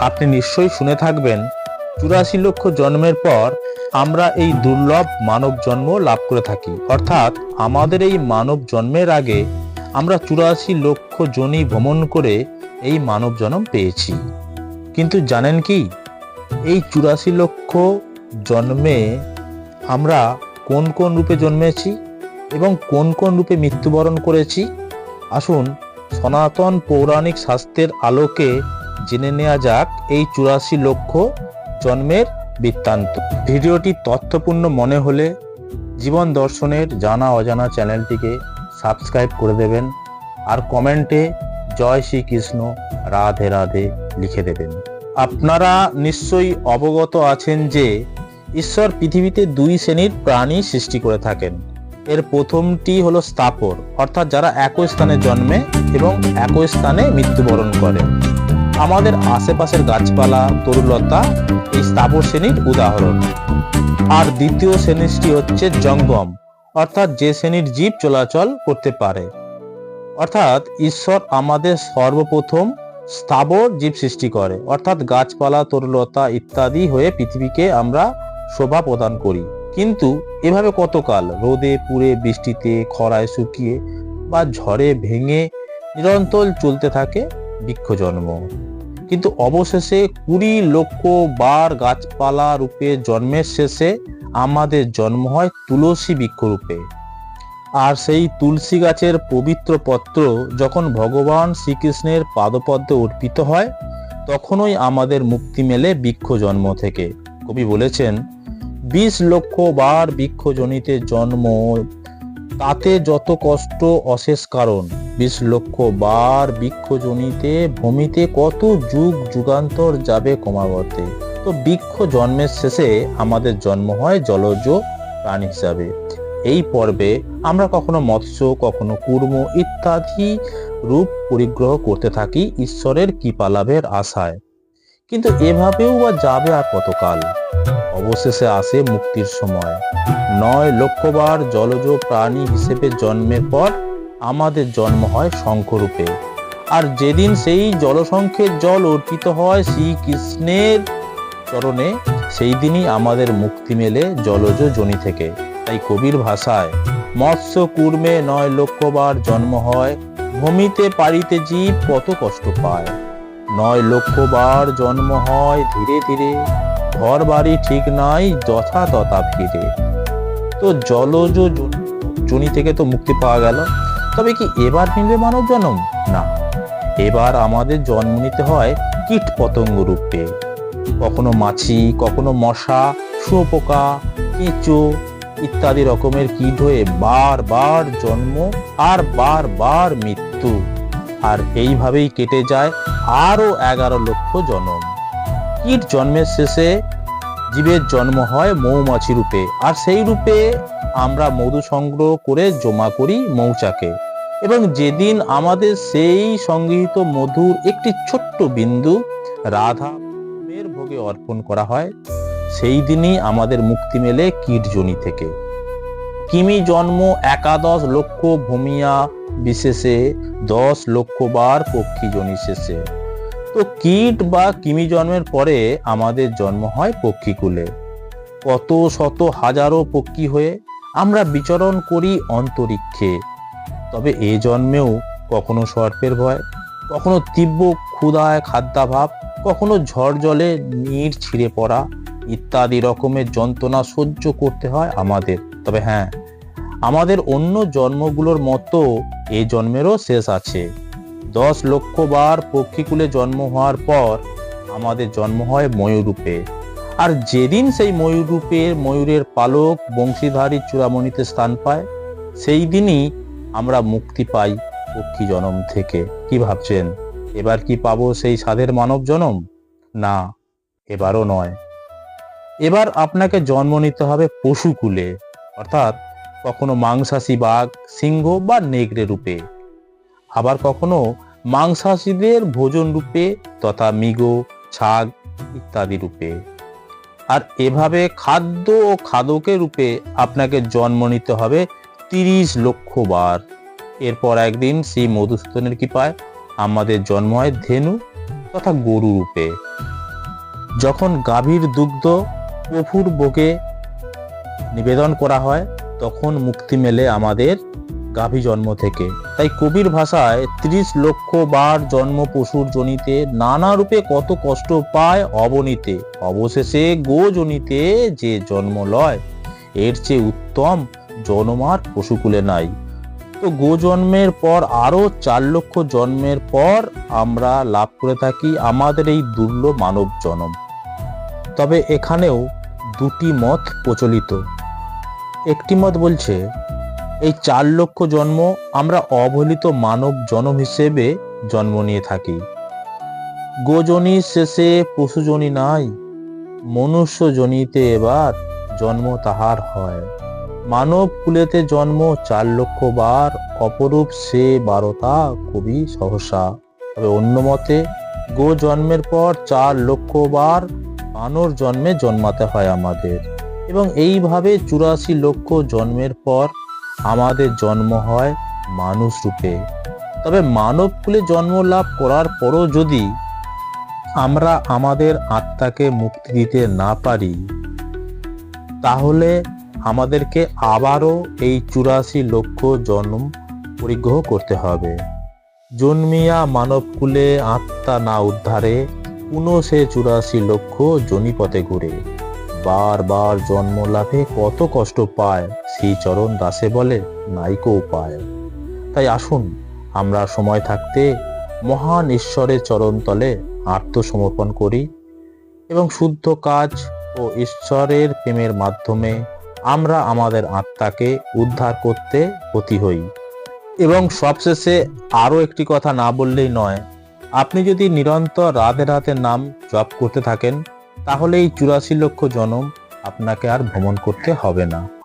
আপনি নিশ্চয়ই শুনে থাকবেন। চুরাশি লক্ষ জন্মের পর আমরা এই দুর্লভ মানব জন্ম লাভ করে থাকি। অর্থাৎ আমাদের এই মানব জন্মের আগে আমরা চুরাশি লক্ষ জনি ভ্রমণ করে এই মানব জন্ম পেয়েছি। কিন্তু জানেন কি? এই চুরাশি লক্ষ জন্মে আমরা কোন কোন রূপে জন্মেছি এবং কোন কোন রূপে মৃত্যুবরণ করেছি? আসুন সনাতন পৌরাণিক শাস্ত্রের আলোকে জেনে নেওয়া যাক এই চুরাশি লক্ষ জন্মের বৃত্তান্ত। ভিডিওটি তথ্যপূর্ণ মনে হলে জীবন দর্শনের জানা অজানা চ্যানেলটিকে সাবস্ক্রাইব করে দেবেন আর কমেন্টে জয় শ্রীকৃষ্ণ, রাধে রাধে লিখে দেবেন। আপনারা নিশ্চয়ই অবগত আছেন যে ঈশ্বর পৃথিবীতে দুই শ্রেণির প্রাণী সৃষ্টি করে থাকেন। এর প্রথমটি হলো স্থাপর, অর্থাৎ যারা একই স্থানে জন্মে এবং একই স্থানে মৃত্যুবরণ করে। আমাদের আশেপাশের গাছপালা তরুলতা এই স্থাবর শ্রেণির উদাহরণ। আর দ্বিতীয় শ্রেণীটি হচ্ছে জঙ্গম, অর্থাৎ যে শ্রেণির জীব চলাচল করতে পারে। অর্থাৎ ঈশ্বর আমাদের সর্বপ্রথম স্থাবর জীব সৃষ্টি করে, অর্থাৎ গাছপালা তরুলতা ইত্যাদি হয়ে পৃথিবীকে আমরা শোভা প্রদান করি। কিন্তু এভাবে কতকাল? রোদে, পুড়ে, বৃষ্টিতে, খরায় শুকিয়ে বা ঝড়ে ভেঙে নিরন্তর চলতে থাকে বৃক্ষ জন্ম কিন্তু অবশেষে কুড়ি লক্ষ বার গাছপালা রূপে জন্মের শেষে আমাদের জন্ম হয় তুলসী বৃক্ষরূপে আর সেই তুলসী গাছের পবিত্র পত্র যখন ভগবান শ্রীকৃষ্ণের পাদপদ্মে অর্পিত হয়, তখনই আমাদের মুক্তি মেলে বৃক্ষ জন্ম থেকে। কবি বলেছেন, বিশ লক্ষ বার বৃক্ষ জনিতে জন্ম, তাতে যত কষ্ট অশেষ কারণ। বিশ লক্ষ বার বৃক্ষ জনিতে ভূমিতে কত যুগ যুগান্তর যাবে ক্রমাগতে? তো বৃক্ষ জন্মের শেষে আমাদের জন্ম হয় জলজ প্রাণী হিসাবে। এই পর্বে আমরা কখনো মৎস্য, কখনো কুর্ম ইত্যাদি রূপ পরিগ্রহ করতে থাকি ঈশ্বরের কৃপা লাভের আশায়। কিন্তু এভাবেও বা যাবে আর কতকাল? অবশেষে আসে মুক্তির সময়। নয় লক্ষবার জলজ প্রাণী হিসেবে জন্মের পর আমাদের জন্ম হয় শঙ্খরূপে। আর যেদিন সেই জলশঙ্খের জল অর্পিত হয় শ্রীকৃষ্ণের চরণে সেই দিনই আমাদের মুক্তি মেলে জলজ জনি থেকে। তাই কবির ভাষায়, মৎস্য কুর্মে নয় লক্ষবার জন্ম হয়, ভূমিতে পারিতে জীব কত কষ্ট পায়। নয় লক্ষবার জন্ম হয় ধীরে ধীরে ঘর বাড়ি ঠিক নাই যথা তথা ফিরে। তো জলজ জনি থেকে তো মুক্তি পাওয়া গেল। তবে কি এবার মিলবে মানব জন্ম? না। এবার আমাদের জন্ম নিতে হয় কীট পতঙ্গ রূপে। কখনো মাছি, কখনো মশা, শুয়োপোকা, কেঁচো ইত্যাদি রকমের কীট হয়ে বারবার জন্ম আর বারবার মৃত্যু। আর এইভাবেই কেটে যায় আরও এগারো লক্ষ জন্ম। কীট জন্মের শেষে জীবের জন্ম হয় মৌমাছি রূপে। আর সেই রূপে আমরা মধু সংগ্রহ করে জমা করি মৌচাকে। এবং যেদিন আমাদের সেই সংগৃহীত মধুর একটি ছোট্ট বিন্দু রাধা মের ভোগে অর্পণ করা হয়, সেই দিনই আমাদের মুক্তি মেলে কীটজনি থেকে। কিমি জন্ম একাদশ লক্ষ ভূমিয়া বিশেষে দশ লক্ষ বার পক্ষী জনি শেষে। তো কীট বা কিমি জন্মের পরে আমাদের জন্ম হয় পক্ষীকুলে। কত শত হাজারো পক্ষী হয়ে আমরা বিচরণ করি অন্তরিক্ষে। তবে এ জন্মেও কখনো সর্পের ভয়, কখনো তীব্র ক্ষুধায় খাদ্যাভাব, কখনো ঝড় জলে নীড় ছিঁড়ে পড়া ইত্যাদি রকমের যন্ত্রণা সহ্য করতে হয় আমাদের। তবে হ্যাঁ আমাদের অন্য জন্মগুলোর মতো এই জন্মেরও শেষ আছে। দশ লক্ষ বার পক্ষীকুলে জন্ম হওয়ার পর আমাদের জন্ম হয় ময়ূরূপে আর যেদিন সেই ময়ূরূপের ময়ূরের পালক বংশীধারী চূড়ামণিতে স্থান পায়, সেই দিনই আমরা মুক্তি পাই পক্ষী জনম থেকে। কি ভাবছেন? এবার কি পাবো সেই সাধের মানব জনম? না, এবারও নয়। এবার আপনাকে জন্ম নিতে হবে পশুকুলে, অর্থাৎ কখনো মাংসাশী বাঘ, সিংহ বা নেগড়ে রূপে। আবার কখনো মাংসাশীদের ভোজন রূপে তথা মৃগ, ছাগ ইত্যাদি রূপে। আর এভাবে খাদ্য ও খাদকের রূপে আপনাকে জন্ম নিতে হবে তিরিশ লক্ষ বার। এরপর একদিন শ্রী মধুসূদনের কৃপায় আমাদের জন্ম হয় ধেনু তথা গরু রূপে। যখন গাভীর দুগ্ধ প্রভুর বকে নিবেদন করা হয়, তখন মুক্তি মেলে আমাদের গাভী জন্ম থেকে। তাই কবির ভাষায় ত্রিশ লক্ষ বার জন্ম পশুর জনিতে নানা রূপে কত কষ্ট পায় অবনীতে। অবশেষে গো জনিতে যে জন্ম লয়, এর চেয়ে উত্তম জন্মার পশুকুলে নাই। তো গো জন্মের পর আরও চার লক্ষ জন্মের পর আমরা লাভ করে থাকি আমাদের এই দুর্লভ মানব জনম। তবে এখানেও দুটি মত প্রচলিত। একটি মত বলছে এই চার লক্ষ জন্ম আমরা অবহেলিত মানব জনম হিসেবে জন্ম নিয়ে থাকি। গোজনী শেষে পশুজনী নাই মনুষ্য জনিতে এবার জন্ম তাহার হয়। মানব কুলেতে জন্ম চার লক্ষ বার, অপরূপ সে বারতা কবি সহসা। তবে অন্য মতে, গো জন্মের পর চার লক্ষ বার বানর জন্মে জন্মাতে হয় আমাদের। এবং এইভাবে চুরাশি লক্ষ জন্মের পর আমাদের জন্ম হয় মানুষ রূপে। তবে মানব কুলে জন্ম লাভ করার পরও যদি আমরা আমাদের আত্মাকে মুক্তি দিতে না পারি, তাহলে আমাদেরকে আবারও এই চুরাশি লক্ষ জন্ম পরিগ্রহ করতে হবে। জন্মিয়া মানবকুলে আত্মা না উদ্ধারে পুনঃ সে চুরাশি লক্ষ জনিপথে ঘুরে। বারবার জন্ম লাভে কত কষ্ট পায় সেই চরণ দাসে বলে নাইকো উপায়। তাই আসুন, আমরা সময় থাকতে মহান ঈশ্বরের চরণ তলে আত্মসমর্পণ করি এবং শুদ্ধ কাজ ও ঈশ্বরের প্রেমের মাধ্যমে আমরা আমাদের আত্মাকে উদ্ধার করতে প্রতি হই। এবং সবশেষে আরও একটি কথা না বললেই নয়, আপনি যদি নিরন্তর রাধে রাধে নাম জপ করতে থাকেন তাহলে এই চুরাশি লক্ষ জনম আপনাকে আর ভ্রমণ করতে হবে না।